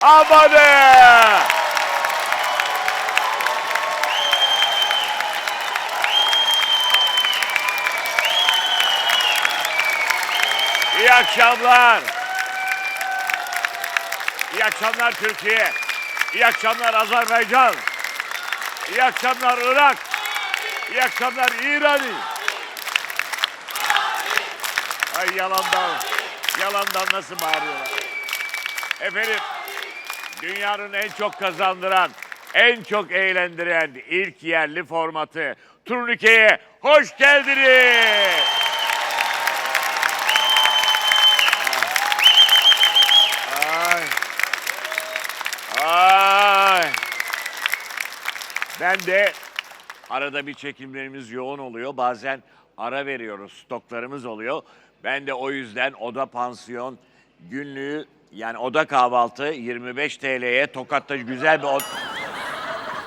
Amanı! İyi akşamlar. İyi akşamlar Türkiye. İyi akşamlar Azerbaycan. İyi akşamlar Irak. İyi akşamlar İran. Ay yalandan, yalandan nasıl bağırıyorlar. Efendim, dünyanın en çok kazandıran, en çok eğlendiren ilk yerli formatı Turnike'ye hoş geldiniz. Ay. Ay. Ben de arada bir çekimlerimiz yoğun oluyor. Bazen ara veriyoruz. Stoklarımız oluyor. Ben de o yüzden oda pansiyon günlüğü yani oda kahvaltı 25 TL'ye Tokat'ta güzel bir ot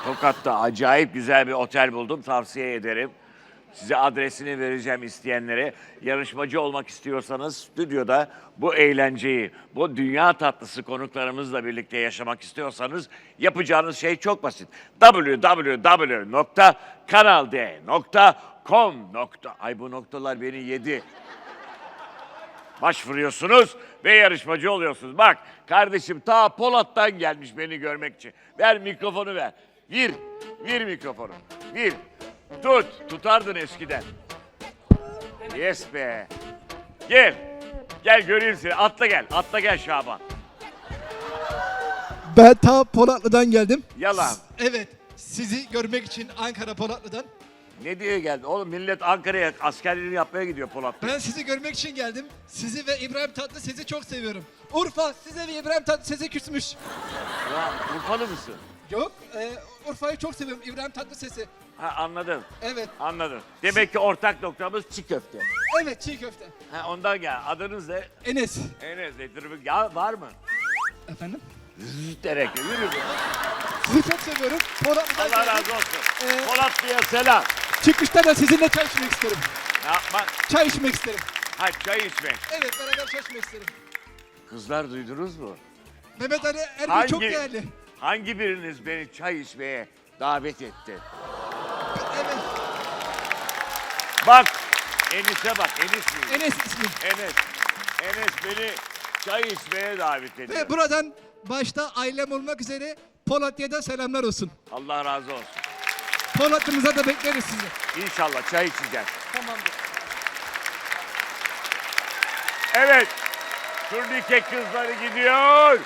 Tokat'ta acayip güzel bir otel buldum. Tavsiye ederim. Size adresini vereceğim isteyenlere. Yarışmacı olmak istiyorsanız stüdyoda bu eğlenceyi, bu dünya tatlısı konuklarımızla birlikte yaşamak istiyorsanız yapacağınız şey çok basit. www.kanald.com. Ay bu noktalar beni yedi. Başvuruyorsunuz ve yarışmacı oluyorsunuz. Bak kardeşim ta Polat'tan gelmiş beni görmek için. Ver mikrofonu ver. Vir, vir mikrofonu. Vir. Tut, tutardın eskiden. Yes be. Gel. Gel göreyim seni. Atla gel. Atla gel Şaban. Ben ta Polatlı'dan geldim. Yalan. Evet, sizi görmek için Ankara Polatlı'dan. Ne diye geldin? Oğlum millet Ankara'ya askerliğini yapmaya gidiyor Polat'ta. Ben sizi görmek için geldim. Sizi ve İbrahim Tatlıses'i çok seviyorum. Urfa size ve İbrahim Tatlıses'e küsmüş. Ya, Urfalı mısın? Yok, e, Urfa'yı çok seviyorum İbrahim Tatlıses'i. Ha anladım. Evet, Anladım. Demek ki ortak noktamız çiğ köfte. evet çiğ köfte. Ha ondan gel. Adınız ne? Enes. Enes Edirmi. Ya var mı? Efendim? Zıt derek. Yürü. Sizi çok seviyorum. Polatlı'dan Allah razı olsun. Ee, Polatlı'ya selam. Çıkışta da sizinle çay içmek isterim. Ne yapmak? Çay içmek isterim. Ha çay içmek. Evet, beraber çay içmek isterim. Kızlar duydunuz mu? Mehmet Ali Erbil Hangi, çok değerli. hangi biriniz beni çay içmeye davet etti? Evet, Bak Enis'e bak. Enis mi? Enes ismim. Enes. Enes beni çay içmeye davet ediyor. Ve buradan başta ailem olmak üzere Polatya'da selamlar olsun. Allah razı olsun. Polat'ımıza da bekleriz sizi. İnşallah çay içeceğiz. Tamamdır. Evet. Turnike kızları gidiyor.